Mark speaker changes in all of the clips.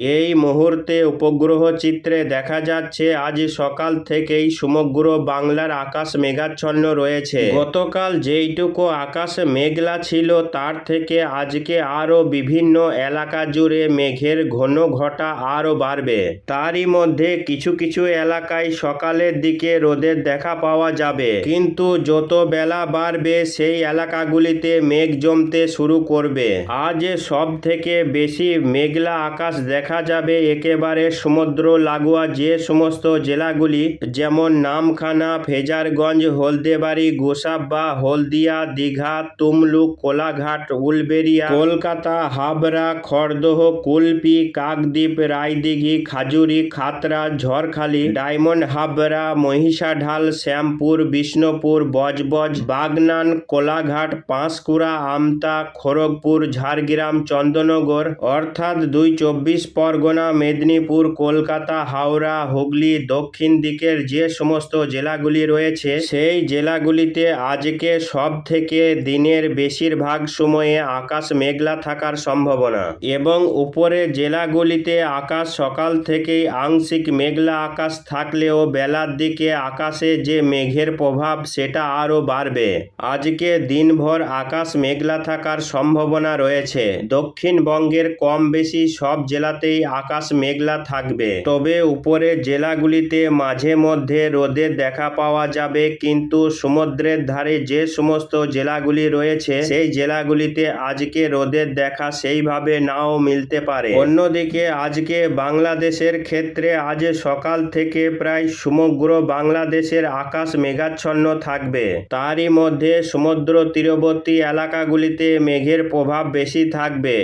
Speaker 1: এই মুহূর্তে উপগ্রহ চিত্রে দেখা যাচ্ছে, আজ সকাল থেকেই সমগ্র বাংলার আকাশ মেঘাচ্ছন্ন রয়েছে। গতকাল যেইটুকু আকাশ মেঘলা ছিল, তার থেকে আজকে আরও বিভিন্ন এলাকা জুড়ে মেঘের ঘন ঘটা আরও বাড়বে। তারই মধ্যে কিছু কিছু এলাকায় সকালের দিকে রোদের দেখা পাওয়া যাবে। কিন্তু যত বেলা বাড়বে, সেই এলাকাগুলিতে মেঘ জমতে শুরু করবে। আজ সব থেকে বেশি মেঘলা আকাশ দেখা যাবে একেবারে সমুদ্র লাগোয়া যে সমস্ত জেলাগুলি, যেমন নামখানা, ফেজারগঞ্জ, হলদেবাড়ি গোসাবা হলদিয়া, দীঘা, তুমলুক, কোলাঘাট, উলবেরিয়া, কলকাতা, হাবড়া, খড়দহ, কুলপি, কাকদ্বীপ, রায়দিঘি, খাজুরি, খাতরা, ঝড়খালি, ডায়মন্ড হাবড়া, মহিষাঢাল, শ্যামপুর, বিষ্ণুপুর, বজবজ, বাগনান, কোলাঘাট, পাঁশকুড়া, আমতা, খড়গপুর, ঝাড়গ্রাম, চন্দনগর, অর্থাৎ দুই চব্বিশ পরগনা, মেদিনীপুর, কলকাতা, হাওড়া, হুগলি, দক্ষিণ দিকের যে সমস্ত জেলাগুলি রয়েছে, সেই জেলাগুলিতে আজকে সব থেকে দিনের বেশিরভাগ সময়ে আকাশ মেঘলা থাকার সম্ভাবনা। এবং উপরে জেলাগুলিতে আকাশ সকাল থেকেই আংশিক মেঘলা আকাশ থাকলেও বেলার দিকে আকাশে যে মেঘের প্রভাব সেটা আরও বাড়বে। আজকে দিনভর আকাশ মেঘলা থাকার সম্ভাবনা রয়েছে। দক্ষিণবঙ্গের কম বেশি সব জেলাতেই আকাশ মেঘলা থাকবে। তবে উপরে জেলাগুলিতে মাঝে মধ্যে রোদের দেখা পাওয়া যাবে, কিন্তু সমুদ্রের ধারে যে সমস্ত জেলাগুলি রয়েছে, সেই জেলাগুলিতে আজকে রোদের দেখা সেইভাবে নাও মিলতে পারে। অন্যদিকে আজকে বাংলাদেশের ক্ষেত্রে আজ সকাল থেকে প্রায় সমগ্র বাংলাদেশের আকাশ মেঘাচ্ছন্ন থাকবে। তারই মধ্যে সমুদ্র তীরবর্তী এলাকাগুলিতে মেঘের প্রভাব বেশি থাকবে।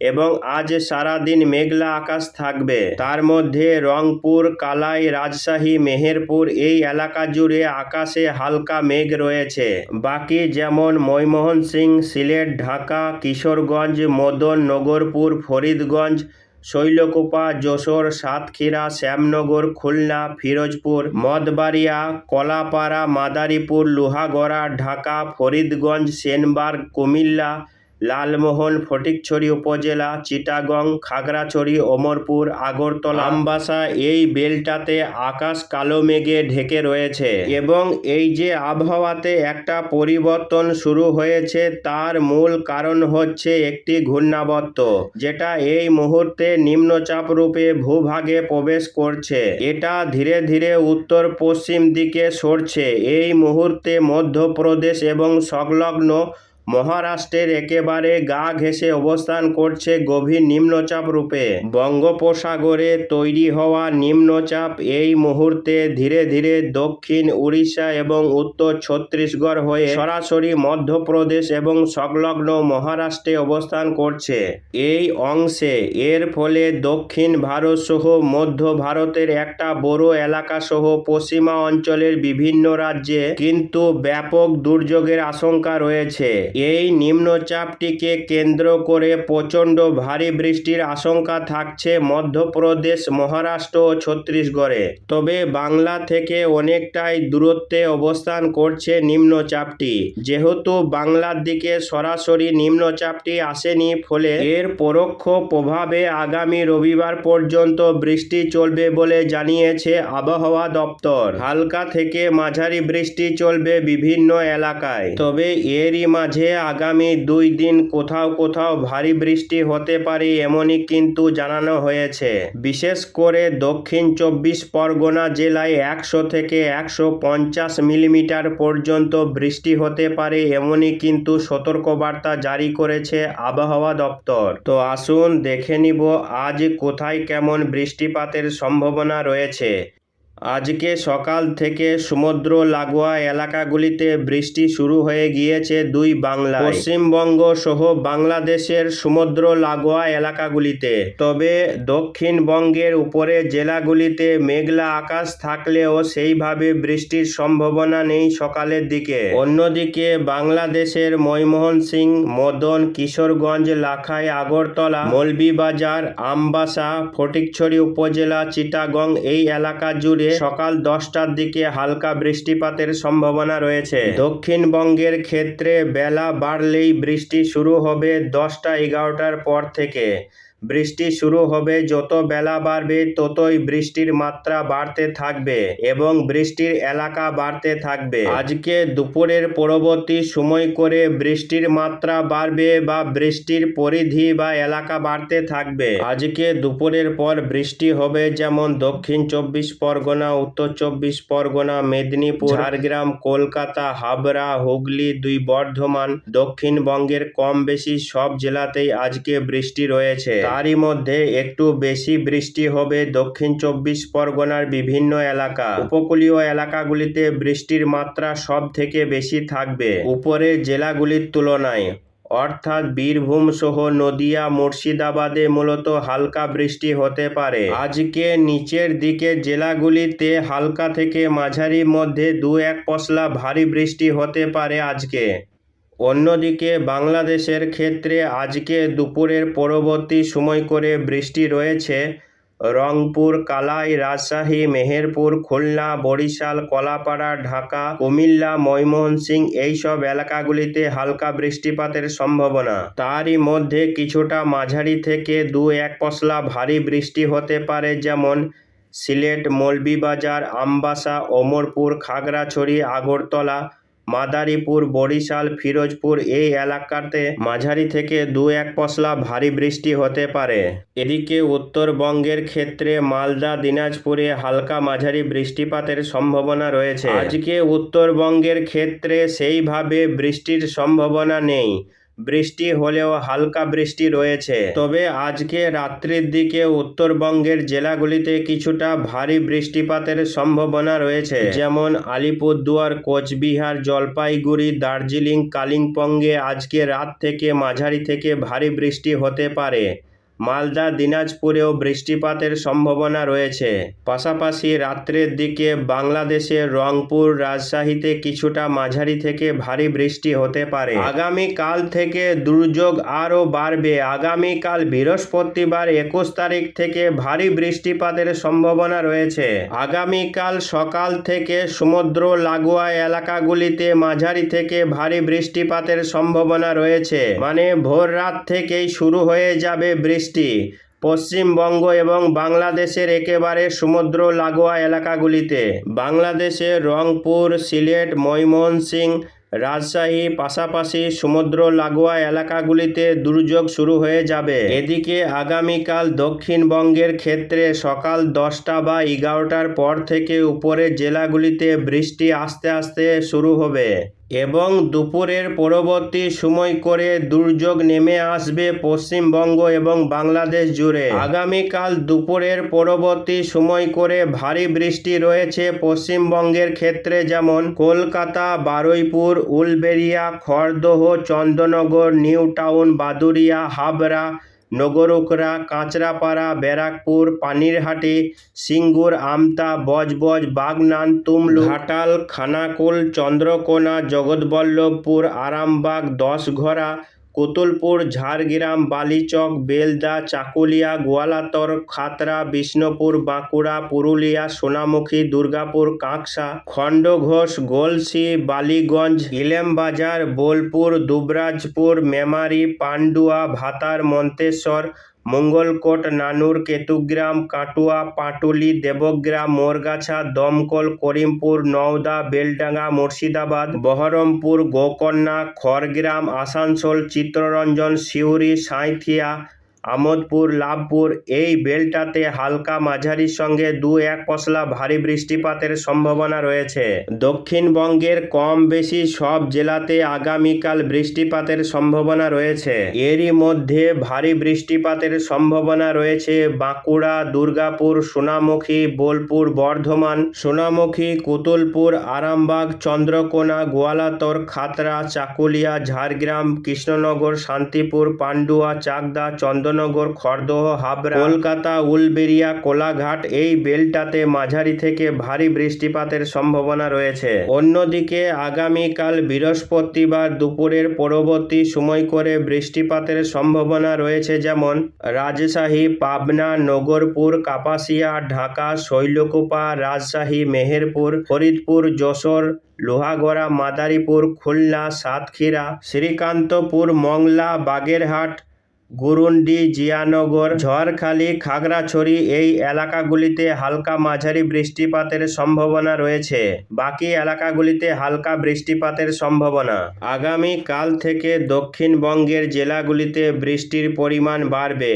Speaker 1: এবং আজ সারাদিন মেঘলা আকাশ থাকবে। তার মধ্যে রংপুর, কালাই, রাজশাহী, মেহেরপুর এই এলাকা জুড়ে আকাশে হালকা মেঘ রয়েছে। বাকি যেমন ময়মোহন সিং সিলেট, ঢাকা, কিশোরগঞ্জ, মদন নগরপুর, ফরিদগঞ্জ, শৈলকুপা, যশোর, সাতক্ষীরা, শ্যামনগর, খুলনা, ফিরোজপুর, মদবাড়িয়া, কলাপাড়া, মাদারীপুর, লোহাগড়া, ঢাকা, ফরিদগঞ্জ সেনবার্গ কুমিল্লা লালমোহন ফটিকছড়ি উপজেলা, চিটাগং, খাগড়াছড়ি অমরপুর আগরতলা আমবাসা এই বেলটাতে আকাশ কালো মেঘে ঢেকে রয়েছে এবং এই যে আবহাওয়াতে একটা পরিবর্তন শুরু হয়েছে তার মূল কারণ হচ্ছে একটি ঘূর্ণাবর্ত যেটা এই মুহূর্তে নিম্নচাপ রূপে ভূভাগে প্রবেশ করছে। এটা ধীরে ধীরে উত্তর পশ্চিম দিকে সরছে। এই মুহূর্তে মধ্যপ্রদেশ এবং সংলগ্ন মহারাষ্ট্রের একেবারে গা ঘেঁষে অবস্থান করছে গভীর নিম্নচাপ রূপে। বঙ্গোপসাগরে তৈরি হওয়া নিম্নচাপ এই মুহূর্তে ধীরে ধীরে দক্ষিণ উড়িষ্যা এবং উত্তর ছত্তিশগড় হয়ে সরাসরি মধ্যপ্রদেশ এবং সংলগ্ন মহারাষ্ট্রে অবস্থান করছে। এই অংশে এর ফলে দক্ষিণ ভারত সহ মধ্য ভারতের একটা বড় এলাকা সহ পশ্চিমা অঞ্চলের বিভিন্ন রাজ্যে কিন্তু ব্যাপক দুর্যোগের আশঙ্কা রয়েছে। এই নিম্নচাপটিকে কেন্দ্র করে প্রচণ্ড ভারী বৃষ্টির আশঙ্কা থাকছে মধ্যপ্রদেশ, মহারাষ্ট্র ও ছত্তিশগড়ে। তবে বাংলা থেকে অনেকটাই দূরত্বে অবস্থান করছে নিম্নচাপটি। যেহেতু বাংলার দিকে সরাসরি নিম্নচাপটি আসেনি ফলে এর পরোক্ষ প্রভাবে আগামী রবিবার পর্যন্ত বৃষ্টি চলবে বলে জানিয়েছে আবহাওয়া দপ্তর। হালকা থেকে মাঝারি বৃষ্টি চলবে বিভিন্ন এলাকায়। তবে এরই মাঝে আগামী দুই দিন কোথাও কোথাও ভারী বৃষ্টি হতে পারে এমনই কিন্তু জানানো হয়েছে। বিশেষ করে দক্ষিণ চব্বিশ পরগনা জেলায় একশো থেকে একশো পঞ্চাশ মিলিমিটার পর্যন্ত বৃষ্টি হতে পারে এমনই কিন্তু সতর্কবার্তা জারি করেছে আবহাওয়া দপ্তর। তো আসুন দেখে নিব আজ কোথায় কেমন বৃষ্টিপাতের সম্ভাবনা রয়েছে। আজকে সকাল থেকে সমুদ্র লাগোয়া এলাকাগুলিতে বৃষ্টি শুরু হয়ে গিয়েছে দুই বাংলা পশ্চিমবঙ্গ সহ বাংলাদেশের সমুদ্র লাগোয়া এলাকাগুলিতে। তবে দক্ষিণবঙ্গের উপরে জেলাগুলিতে মেঘলা আকাশ থাকলেও সেইভাবে বৃষ্টির সম্ভাবনা নেই সকালের দিকে। অন্যদিকে বাংলাদেশের ময়মোহন সিং মদন, কিশোরগঞ্জ, লাখাই, আগরতলা, মৌলভীবাজার, আমবাসা, ফটিকছড়ি উপজেলা, চিটাগং এই এলাকা জুড়ে সকাল দশটার দিকে হালকা বৃষ্টিপাতের সম্ভাবনা রয়েছে। দক্ষিণবঙ্গের ক্ষেত্রে বেলা বাড়লেই বৃষ্টি শুরু হবে দশটা এগারোটার পর থেকে। বৃষ্টি শুরু হবে, যত বেলা বাড়বে ততই বৃষ্টির মাত্রা বাড়তে থাকবে এবং বৃষ্টির এলাকা বাড়তে থাকবে। আজকে দুপুরের পরবর্তী সময় করে বৃষ্টির মাত্রা বাড়বে বা বৃষ্টির পরিধি বা এলাকা বাড়তে থাকবে। আজকে দুপুরের পর বৃষ্টি হবে যেমন দক্ষিণ চব্বিশ পরগনা, উত্তর চব্বিশ পরগনা, মেদিনীপুর, ঝাড়গ্রাম, কলকাতা, হাবড়া, হুগলি দুই বর্ধমান, দক্ষিণবঙ্গের কম বেশি সব জেলাতেই আজকে বৃষ্টি রয়েছে। তারই মধ্যে একটু বেশি বৃষ্টি হবে দক্ষিণ চব্বিশ পরগনার বিভিন্ন এলাকা। উপকূলীয় এলাকাগুলিতে বৃষ্টির মাত্রা সব থেকে বেশি থাকবে উপরের জেলাগুলির তুলনায়। অর্থাৎ বীরভূম সহ নদিয়া, মুর্শিদাবাদে মূলত হালকা বৃষ্টি হতে পারে। আজকে নিচের দিকে জেলাগুলিতে হালকা থেকে মাঝারি মধ্যে দু এক পশলা ভারী বৃষ্টি হতে পারে আজকে। অন্যদিকে বাংলাদেশের ক্ষেত্রে আজকে দুপুরের পরবর্তী সময় করে বৃষ্টি রয়েছে। রংপুর, কালাই, রাজশাহী, মেহেরপুর, খুলনা, বরিশাল, কলাপাড়া, ঢাকা, কুমিল্লা, ময়মনসিংহ এইসব এলাকাগুলিতে হালকা বৃষ্টিপাতের সম্ভাবনা। তারই মধ্যে কিছুটা মাঝারি থেকে দু এক পশলা ভারী বৃষ্টি হতে পারে যেমন সিলেট, মৌলভীবাজার, আমবাসা, ওমরপুর, খাগড়াছড়ি, আগরতলা মাদারীপুর, বরিশাল, ফিরোজপুর এই এলাকাতে মাঝারি থেকে দু এক পশলা ভারী বৃষ্টি হতে পারে। এদিকে উত্তরবঙ্গের ক্ষেত্রে মালদা, দিনাজপুরে হালকা মাঝারি বৃষ্টিপাতের সম্ভাবনা রয়েছে। আজকে উত্তরবঙ্গের ক্ষেত্রে সেইভাবে বৃষ্টির সম্ভাবনা নেই। বৃষ্টি হলেও হালকা বৃষ্টি রয়েছে। তবে আজকে রাত্রির দিকে উত্তরবঙ্গের জেলাগুলিতে কিছুটা ভারী বৃষ্টিপাতের সম্ভাবনা রয়েছে। যেমন আলিপুরদুয়ার, কোচবিহার, জলপাইগুড়ি, দার্জিলিং, কালিম্পংয়ে আজকে রাত থেকে মাঝারি থেকে ভারী বৃষ্টি হতে পারে। মালদা, দিনাজপুরেও বৃষ্টিপাতের সম্ভাবনা রয়েছে। পাশাপাশি রাত্রের দিকে বাংলাদেশের রংপুর রাজশাহীতে কিছুটা মাঝারি থেকে ভারী বৃষ্টি হতে পারে। আগামী কাল থেকে দুর্যোগ আরও বাড়বে। আগামীকাল বৃহস্পতিবার একুশ তারিখ থেকে ভারী বৃষ্টিপাতের সম্ভাবনা রয়েছে। আগামীকাল সকাল থেকে সমুদ্র লাগোয়া এলাকাগুলিতে মাঝারি থেকে ভারী বৃষ্টিপাতের সম্ভাবনা রয়েছে। মানে ভোর রাত থেকেই শুরু হয়ে যাবে বৃষ্টি। পশ্চিমবঙ্গ এবং বাংলাদেশের একেবারে সমুদ্র লাগোয়া এলাকাগুলিতে। বাংলাদেশের রংপুর, সিলেট, ময়মনসিংহ রাজশাহী পাশাপাশি সমুদ্র লাগোয়া এলাকাগুলিতে দুর্যোগ শুরু হয়ে যাবে। এদিকে আগামীকাল দক্ষিণবঙ্গের ক্ষেত্রে সকাল দশটা বা এগারোটার পর থেকে উপরের জেলাগুলিতে বৃষ্টি আস্তে আস্তে শুরু হবে। এবং দুপুরের পরবর্তী সময় করে দুর্যোগ নেমে আসবে পশ্চিমবঙ্গ এবং বাংলাদেশ জুড়ে। আগামীকাল দুপুরের পরবর্তী সময় করে ভারী বৃষ্টি রয়েছে পশ্চিমবঙ্গের ক্ষেত্রে, যেমন কলকাতা, বারুইপুর, উলবেড়িয়া, খড়দহ চন্দ্রনগর নিউ টাউন বাদুরিয়া হাবড়া নগরুকরা, কাঁচরাপাড়া, ব্যারাকপুর, পানিরহাটে, সিঙ্গুর, আমতা, বজবজ, বাগনান তুমলু ঘাটাল, খানাকুল, চন্দ্রকোনা, জগৎবল্লভপুর, আরামবাগ, দশঘরা কুতুলপুর, ঝাড়গ্রাম, বালিচক, বেলদা, চাকুলিয়া, গোয়ালাতর খাতরা বিষ্ণুপুর, বাঁকুড়া, পুরুলিয়া, সোনামুখী, দুর্গাপুর, কাঁকসা, খণ্ডঘোষ, গোলসি, বালিগঞ্জ ইলেমবাজার বোলপুর, দুবরাজপুর, মেমারি, পান্ডুয়া, ভাতার, মন্তেশ্বর মঙ্গলকোট, নানুর, কেতুগ্রাম, কাটুয়া, পাটুলি, দেবগ্রাম, মোরগাছা, দমকল, করিমপুর, নওদা, বেলডাঙ্গা, মুর্শিদাবাদ, বহরমপুর, গোকর্ণা, খড়গ্রাম, আসানসোল, চিত্তরঞ্জন, সিউড়ি, সাঁইথিয়া আমোদপুর, লাভপুর এই বেলটাতে হালকা মাঝারির সঙ্গে দু এক পশলা ভারী বৃষ্টিপাতের সম্ভাবনা রয়েছে। দক্ষিণবঙ্গের কম বেশি সব জেলাতে আগামীকাল বৃষ্টিপাতের সম্ভাবনা রয়েছে। এরই মধ্যে ভারী বৃষ্টিপাতের সম্ভাবনা রয়েছে বাঁকুড়া, দুর্গাপুর, সোনামুখী, বোলপুর, বর্ধমান, সোনামুখী, কুতুলপুর, আরামবাগ, চন্দ্রকোনা, গোয়ালাতর খাতরা চাকুলিয়া, ঝাড়গ্রাম, কৃষ্ণনগর, শান্তিপুর, পান্ডুয়া, চাকদা চন্দননগর, খড়দহ, হাবড়া, কলকাতা, উলবেড়িয়া, কোলাঘাট এই বেলটাতে মাঝারি থেকে ভারী বৃষ্টিপাতের সম্ভাবনা রয়েছে। অন্যদিকে আগামীকাল বৃহস্পতিবার দুপুরের পরবর্তী সময় করে বৃষ্টিপাতের সম্ভাবনা রয়েছে যেমন রাজশাহী, পাবনা, নগরপুর, কাপাসিয়া, ঢাকা, শৈলকুপা, রাজশাহী, মেহেরপুর, ফরিদপুর, যশোর, লোহাগড়া, মাদারীপুর, খুলনা, সাতক্ষীরা, শ্রীকান্তপুর, মংলা, বাগেরহাট গুরুন্ডি, জিয়ানগর, ঝড়খালি, খাগড়াছড়ি এই এলাকাগুলিতে হালকা মাঝারি বৃষ্টিপাতের সম্ভাবনা রয়েছে। বাকি এলাকাগুলিতে হালকা বৃষ্টিপাতের সম্ভাবনা। আগামী কাল থেকে দক্ষিণবঙ্গের জেলাগুলিতে বৃষ্টির পরিমাণ বাড়বে।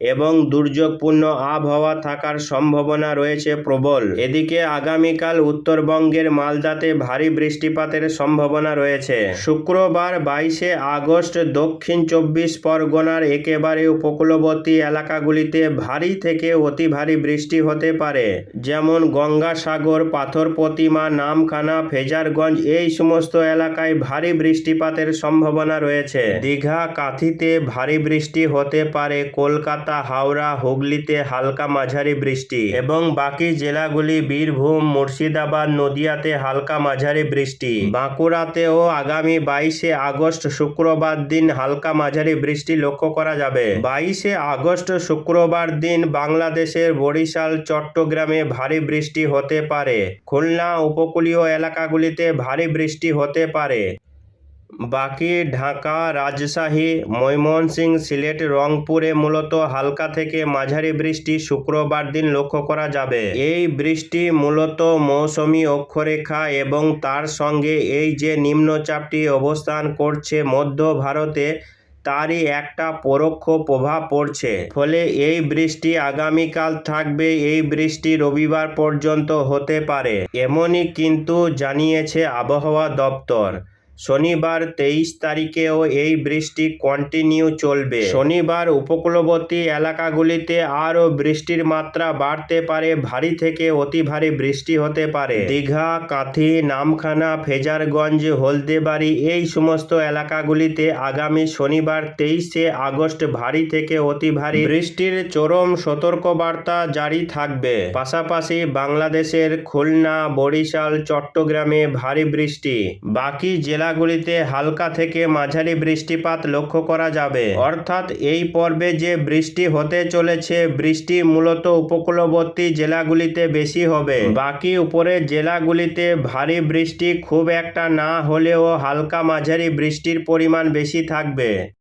Speaker 1: এবং দুর্যোগপূর্ণ আবহাওয়া থাকার সম্ভাবনা রয়েছে প্রবল। এদিকে আগামীকাল উত্তরবঙ্গের মালদাতে ভারী বৃষ্টিপাতের সম্ভাবনা রয়েছে। শুক্রবার বাইশে আগস্ট দক্ষিণ চব্বিশ পরগনার একেবারে উপকূলবর্তী এলাকাগুলিতে ভারী থেকে অতি ভারী বৃষ্টি হতে পারে। যেমন গঙ্গাসাগর পাথর প্রতিমা নামখানা, ফেজারগঞ্জ এই সমস্ত এলাকায় ভারী বৃষ্টিপাতের সম্ভাবনা রয়েছে। দীঘা, কাথিতে ভারী বৃষ্টি হতে পারে। কলকাতা হাওড়া, হুগলিতে হালকা মাঝারি বৃষ্টি এবং বাকি জেলাগুলি বীরভূম, মুর্শিদাবাদ, নদিয়াতে হালকা মাঝারি বৃষ্টি। বাঁকুড়াতেও আগামী বাইশে আগস্ট শুক্রবার দিন হালকা মাঝারি বৃষ্টি লক্ষ্য করা যাবে। বাইশে আগস্ট শুক্রবার দিন বাংলাদেশের বরিশাল, চট্টগ্রামে ভারী বৃষ্টি হতে পারে। খুলনা উপকূলীয় এলাকাগুলিতে ভারী বৃষ্টি হতে পারে। বাকি ঢাকা রাজশাহী, ময়মনসিংহ, সিলেট, রংপুরে মূলত হালকা থেকে মাঝারি বৃষ্টি শুক্রবার দিন লক্ষ্য করা যাবে। এই বৃষ্টি মূলত মৌসুমী অক্ষরেখা এবং তার সঙ্গে এই যে নিম্নচাপটি অবস্থান করছে মধ্য ভারতে, তারই একটা পরোক্ষ প্রভাব পড়ছে। ফলে এই বৃষ্টি আগামীকাল থাকবে, এই বৃষ্টি রবিবার পর্যন্ত হতে পারে, এমনই কিন্তু জানিয়েছে আবহাওয়া দপ্তর। শনিবার তেইশ তারিখেও এই বৃষ্টি কন্টিনিউ চলবে। শনিবার উপকূলবর্তী এলাকাগুলিতে আরও বৃষ্টির মাত্রা বাড়তে পারে, ভারী থেকে অতি ভারী বৃষ্টি হতে পারে। দীঘা, কাঁথি, নামখানা, ফেজারগঞ্জ, হলদেবাড়ি এই সমস্ত এলাকাগুলিতে আগামী শনিবার তেইশে আগস্ট ভারী থেকে অতি ভারী বৃষ্টির চরম সতর্কবার্তা জারি থাকবে। পাশাপাশি বাংলাদেশের খুলনা, বরিশাল, চট্টগ্রামে ভারী বৃষ্টি। বাকি জেলাগুলিতে হালকা থেকে মাঝারি বৃষ্টিপাত লক্ষ্য করা যাবে। অর্থাৎ এই পর্বে যে বৃষ্টি হতে চলেছে, বৃষ্টি মূলত উপকূলবর্তী জেলাগুলিতে বেশি হবে। বাকি উপরের জেলাগুলিতে ভারী বৃষ্টি খুব একটা না হলেও হালকা মাঝারি বৃষ্টির পরিমাণ বেশি থাকবে।